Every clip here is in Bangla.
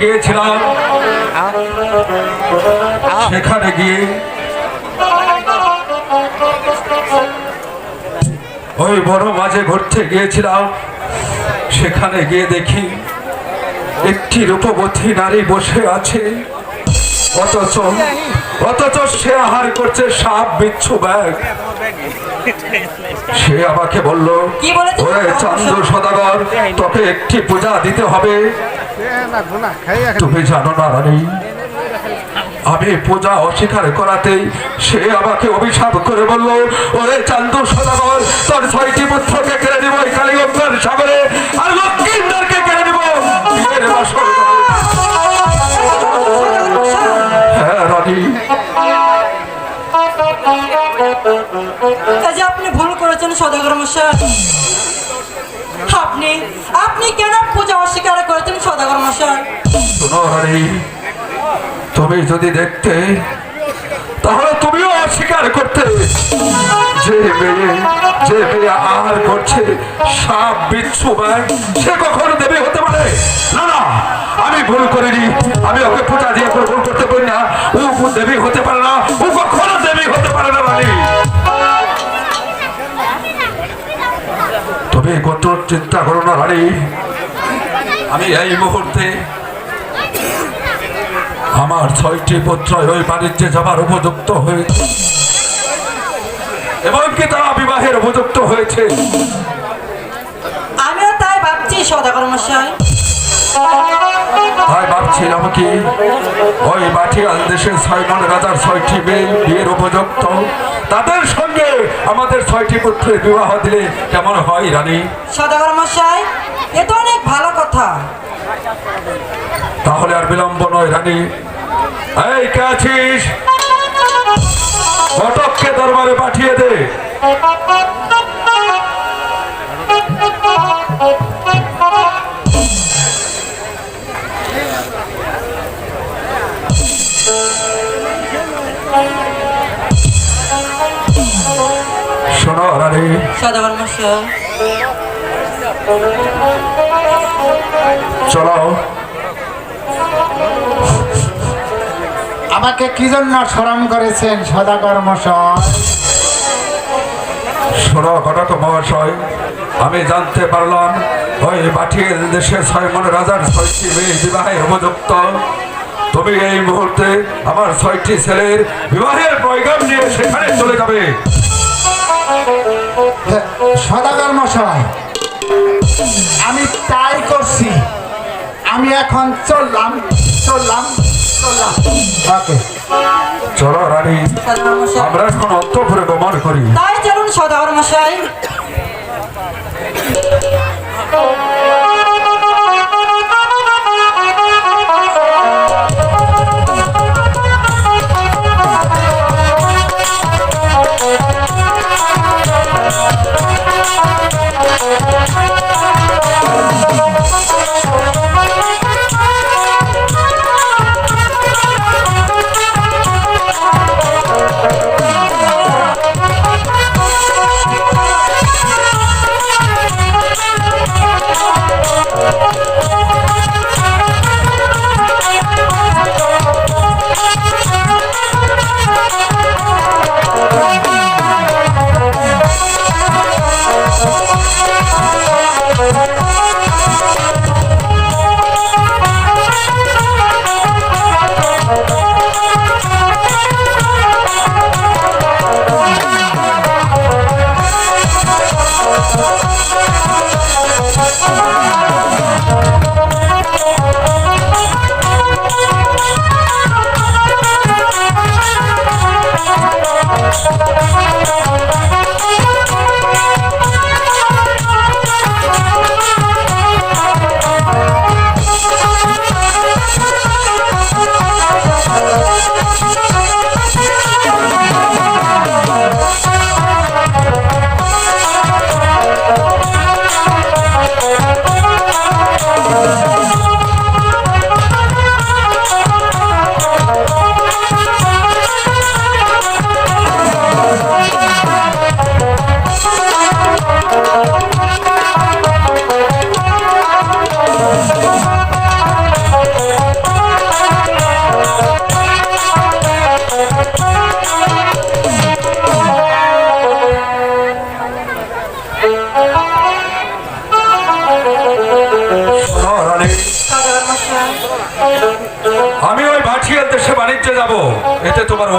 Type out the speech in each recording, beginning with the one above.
গিয়েছিলাম। সেখানে গিয়ে ওই বড় মাঝে ঘুরতে গিয়েছিলাম। সেখানে গিয়ে দেখি একটি রূপবতী নারী বসে আছে। অথচ অথচ সে আহার করছে সাপ বিচ্ছু ব্যাগ। সে আমাকে বলল? ওরে চন্দ্র সদাগর তোকে একটি পূজা দিতে হবে। তুমি জানো না রানী, আমি পূজা অস্বীকার করাতেই সে আমাকে অভিশাপ করে বলল, ওরে চান্দু সদাগর তোর ছয়টি পুত্রকে কেড়ে দিব এই কালীগঙ্গার সাগরে, আর লক্ষ্মীন্দরকে কেড়ে দিব। হ্যাঁ আপনি ভুল করেছেন, সদাগর মশাই আপনি আপনি কেন রানী তুমি যদি দেখতে, তাহলে তুমিও অস্বীকার করতে। যে মেয়ে যে মেয়ে আহার করছে সাপ বিচ্ছু সে কখনো দেবী হতে পারে? না না, আমি ভুল করিনি। আমি ওকে পূজা দিয়ে ভুল করতে পারি না। ও দেবী হতে পারে না। ও কখনো দেবী হতে পারে না রানী তুমি কত চিন্তা করো না রানী আমি এই মুহূর্তে আমার ছয়টি পুত্র ওই বাণিজ্যে যাবার উপযুক্ত হয়েছে এবং কি তারা বিবাহের উপযুক্ত হয়েছে। আমিও তাই ভাবছি সদাগর মশাই তাই ভাবছিলাম কি ওই বাটিয়াল দেশের ছয় মন রাজার ছয়টি মেয়ে বিয়ের উপযুক্ত। তাদের সঙ্গে আমাদের ছয়টি পুত্রের বিবাহ দিলে কেমন হয় রানী? সদাগর মশাই এ তো অনেক ভালো কথা। তাহলে আর বিলম্ব নয় রানী। এই কে আছিস? ঘটককে দরবারে পাঠিয়ে দে। শোনো রানী। সদাগর মশাই চলো। আমাকে কি জন্য স্মরণ করেছেন সদাগর মশাই? শোনো ঘটক মহাশয় আমি জানতে পারলাম ওই দেশের ছয় মন রাজার ছয়টি মেয়ে বিবাহে উপযুক্ত। তুমি এই মুহূর্তে আমার ছয়টি ছেলের বিবাহের প্রয়োজন নিয়ে সেখানে চলে যাবে। সদাগর মশাই আমি তাই করছি। আমি এখন চললাম চললাম চললাম। ওকে। চলো রানী। আমরা এখন অন্তপুরে গমন করি। তাই চলুন সদাগর মশাই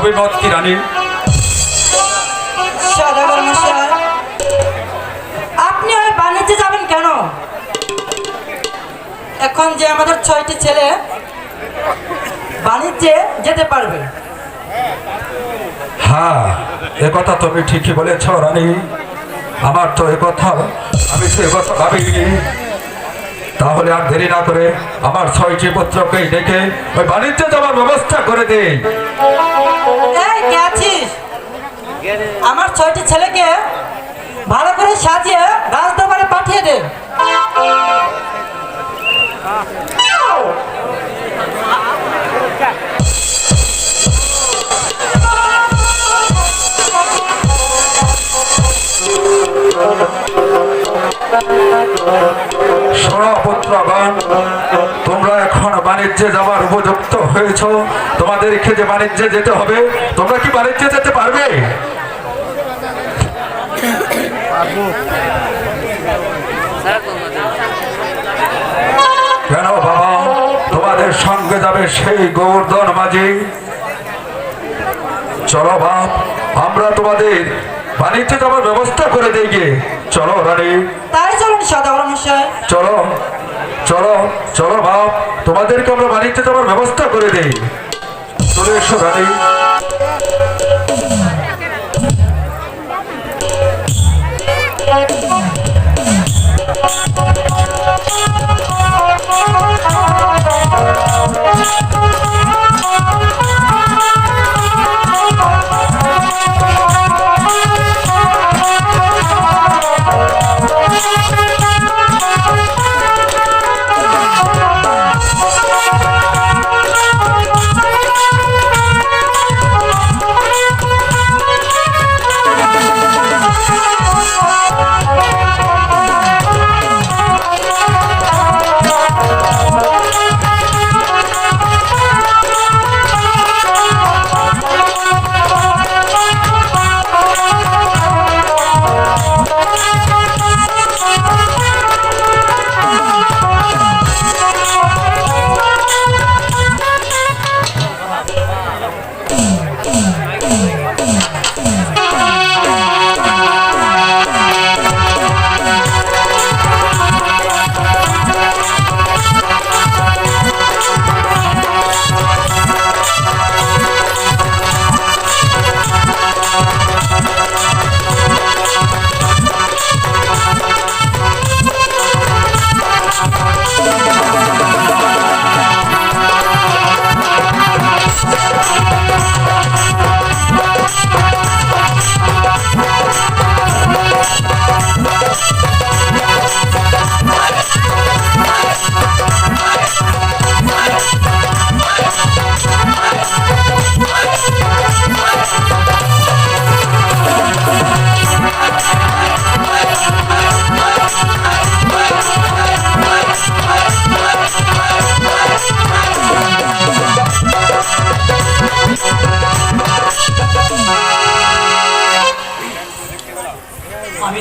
অভিমত কি রানী আপনি ওই বাণিজ্যে যাবেন কেন? এখন যে আমাদের ছয়টি ছেলে বাণিজ্যে যেতে পারবে। হ্যাঁ এ কথা তুমি ঠিকই বলেছ রানী। আমার তো এ কথা আমি সে কথা ভাবিনি। তাহলে আর দেরি না করে আমার ছয়টি পুত্রকেই ডেকে ওই বাণিজ্যে যাওয়ার ব্যবস্থা করে আছিস? আমার ছয়টি ছেলেকে ভালো করে সাজিয়ে রাজদরবারে পাঠিয়ে দে। শোনো পুত্রগণ তোমরা এখন বাণিজ্যে যাওয়ার উপযুক্ত হয়েছ। তোমাদেরকে যে বাণিজ্যে যেতে হবে, তোমরা কি বাণিজ্যে যেতে পারবে? কেন বাবা, তোমাদের সঙ্গে যাবে সেই গোবর্ধন মাঝি? চলো বাপ, আমরা তোমাদের বাণিজ্যে যাওয়ার ব্যবস্থা করে দিই গিয়ে। চলো রানী তাই চলুন সাধারণ মশাই চলো চলো চলো ভাব তোমাদেরকে আমরা বাড়িতে তোমার ব্যবস্থা করে দেই। চলে এসো রানী আমি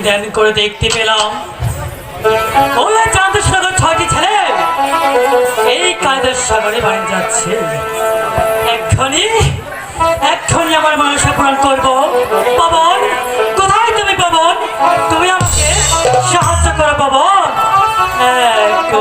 ধ্যান করে দেখতে পেলাম। চাঁদের সাগর ছয়টি ছেলে। এই কাদের সাগরে বাড়ি যাচ্ছে? এক্ষুনি এক্ষুনি আমার মানুষের পূরণ করব। পবন, কোথায় তুমি পবন? তুমি আমাকে সাহায্য করো, পবন। এক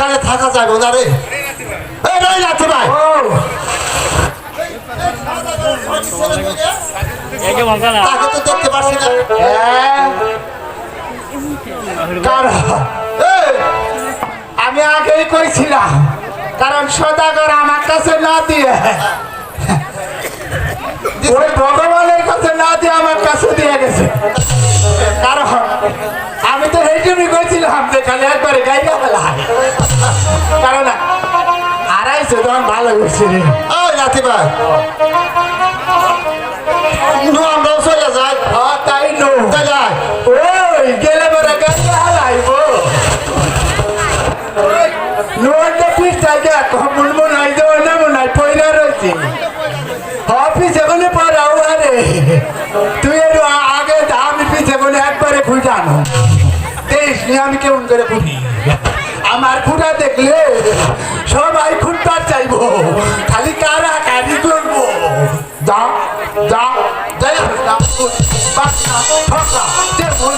বোঝা রে এই নাই যাচ্ছে ভাই। তাকে তো দেখতে পাচ্ছি না। হ্যাঁ? আমি আগেই কইছিলাম কারণ সদাগর আমার কাছে না দিয়ে। ওই ভগবানের কাছে না দিয়ে আমার কাছে দিয়ে গেছে। কারণ এই জন্যই কইছিলাম যে খালি একবারে গাইলে ফেলাই কারণ আড়াইশো তখন ভালো করছে রে। ওই নাতি ভাই নু আমরাও চলে যাই। ও তাই নো। যাই। ওই গেলে পরে গাইলে হালাইব নোয়ারটা পিঠটাই দেখ কমল মনে হয় যে অন্য মনে হয় পয়লা রয়েছে। অফিসে বলে পড়াও আরে বাচ্চা যেমন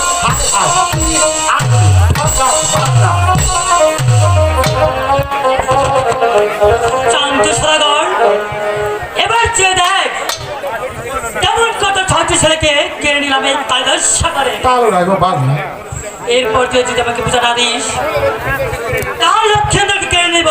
শান্ত এবার চেয়ে দেখ কেমন কত ছয়টি ছেলেকে কেড়ে নিলাম এই কায়দার সাকারে কালো রাখব বাবু এরপর তুই যদি আমাকে বুঝা না দিস তাহলে লক্ষ্যেন্দ্রকে কেড়ে নেব?